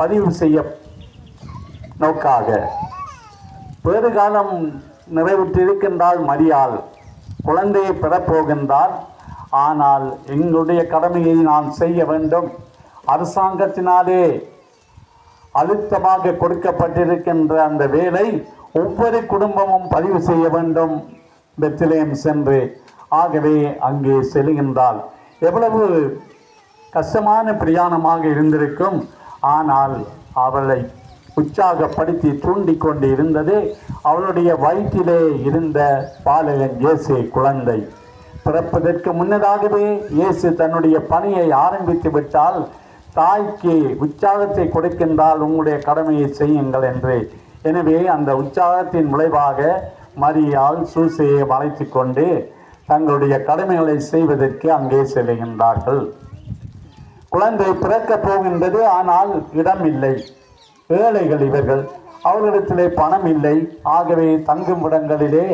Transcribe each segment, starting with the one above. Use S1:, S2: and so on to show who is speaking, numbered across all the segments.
S1: பதிவு செய்ய நோக்காக. பேறுகாலம் நிறைவுற்றிருக்கின்றாள் மரியாள். குழந்தையை பெறப்போகின்றார் ஆனால் எங்களுடைய கடமையை நான் செய்ய வேண்டும். அரசாங்கத்தினாலே அழுத்தமாக கொடுக்கப்பட்டிருக்கின்ற அந்த வேலை ஒவ்வொரு குடும்பமும் பதிவு செய்ய வேண்டும். பெத்திலேயம் சென்று ஆகவே அங்கே செல்கின்றால் எவ்வளவு கஷ்டமான பிரயாணமாக இருந்திருக்கும். ஆனால் அவளை உற்சாகப்படுத்தி தூண்டிக் கொண்டு இருந்தது அவளுடைய வயிற்றிலே இருந்த பாலகன் இயேசு குழந்தை. பிறப்பதற்கு முன்னதாகவே இயேசு தன்னுடைய பணியை ஆரம்பித்து விட்டால் தாய்க்கு உற்சாகத்தை கொடுக்கின்றால் உங்களுடைய கடமையை செய்யுங்கள் என்று. எனவே அந்த உற்சாகத்தின் விளைவாக மரியால் சூசையை வளைத்து கொண்டு தங்களுடைய கடமைகளை செய்வதற்கு அங்கே செல்கின்றார்கள். குழந்தை பிறக்கப் போகின்றது ஆனால் இடம் இல்லை ஏழைகள் இவர்கள் அவர்களிடத்திலே பணம் இல்லை ஆகவே தங்கும் இடங்களிலே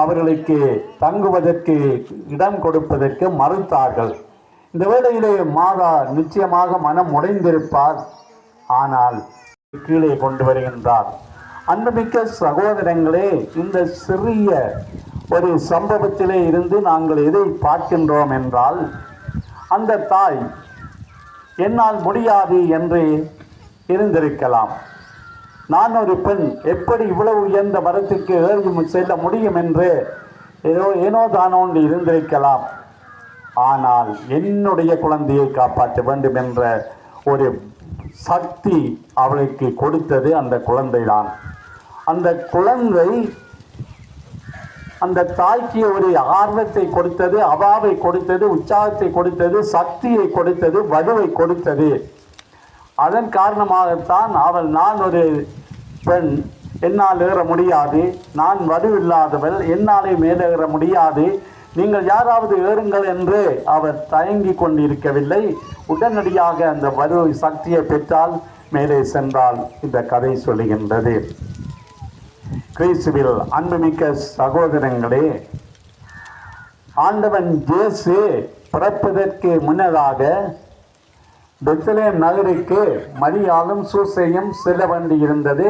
S1: அவர்களுக்கு தங்குவதற்கு இடம் கொடுப்பதற்கு மறுத்தார்கள். இந்த வேளையிலே மாதா நிச்சயமாக மனம் உடைந்திருப்பார். ஆனால் கீழே கொண்டு வருகின்றார். அன்புமிக்க சகோதரங்களே இந்த சிறிய ஒரு சம்பவத்திலே இருந்து நாங்கள் எதை பார்க்கின்றோம் என்றால் அந்த தாய் என்னால் முடியாது என்று இருந்திருக்கலாம். நான் ஒரு பெண் எப்படி இவ்வளவு உயர்ந்த மரத்துக்கு ஏறி செல்ல முடியும் என்று ஏதோ ஏனோ தானோண்டு இருந்திருக்கலாம். ஆனால் என்னுடைய குழந்தையை காப்பாற்ற வேண்டும் என்ற ஒரு சக்தி அவளுக்கு கொடுத்தது அந்த குழந்தைதான். அந்த குழந்தை அந்த தாய்க்கு ஒரு ஆர்வத்தை கொடுத்தது அவாவை கொடுத்தது உற்சாகத்தை கொடுத்தது சக்தியை கொடுத்தது வலுவை கொடுத்தது. அதன் காரணமாகத்தான் அவள் நான் ஒரு பெண் என்னால் ஏற முடியாது. நான் வலுவில்லாதவள் என்னாலே மேலேற முடியாது. நீங்கள் யாராவது ஏறுங்கள் என்று அவர் தயங்கி கொண்டிருக்கவில்லை. உடனடியாக அந்த வலு சக்தியை பெற்றால் மேலே சென்றால் இந்த கதை சொல்லுகின்றது. கிறிஸ்துவில் அன்புமிக்க சகோதரங்களே ஆண்டவன் ஜேசு பிறப்பதற்கு முன்னதாக பெத்தலேம் நகருக்கு மரியாலும் சூசையும் செல்ல
S2: வேண்டியிருந்தது.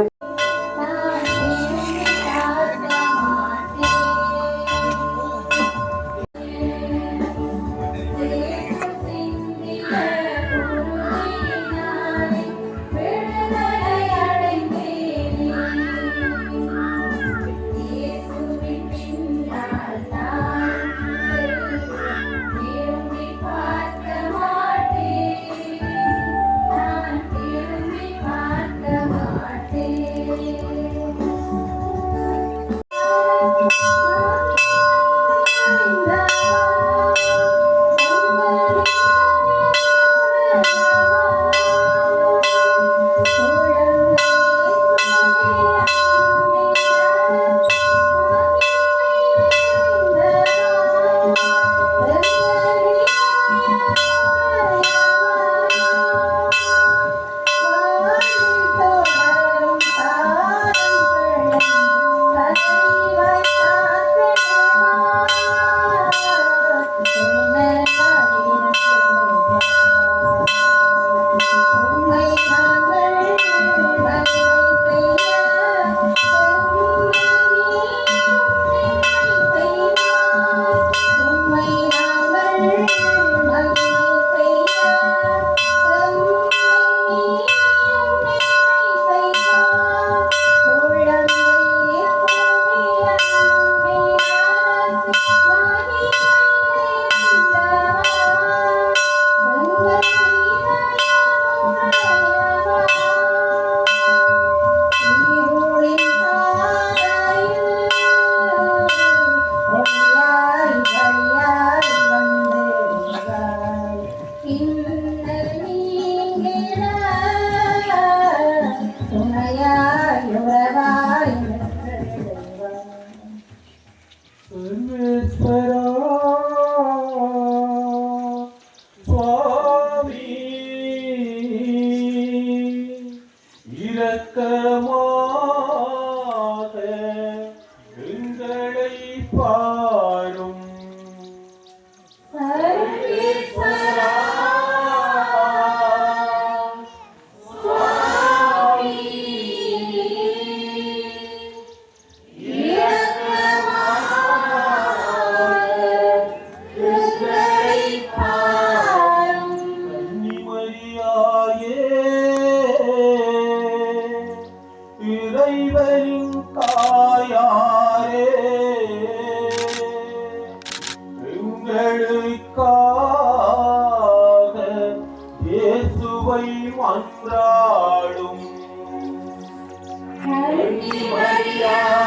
S2: Maria.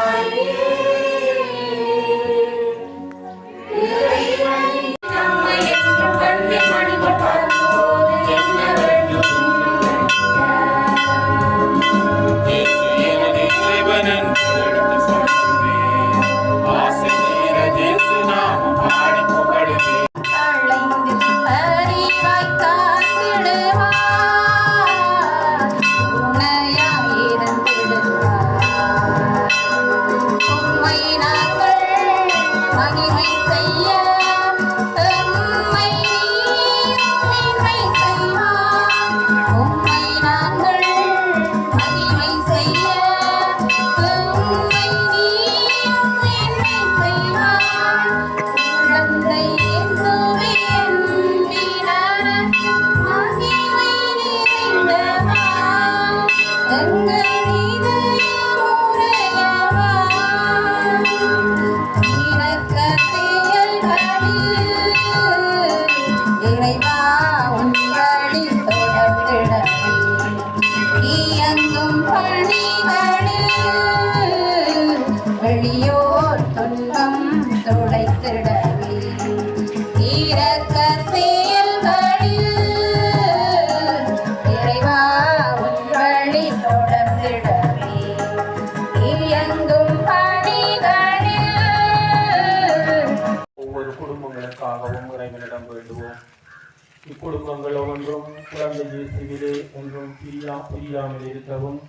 S2: குடும்பங்கள் ஒவ்வொன்றும் குழந்தை இயேசுவிலே என்றும் பிரியா பிரியாமல் இருக்கவும்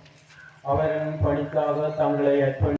S2: அவரின் பணிக்காக தங்களை அர்ப்பணி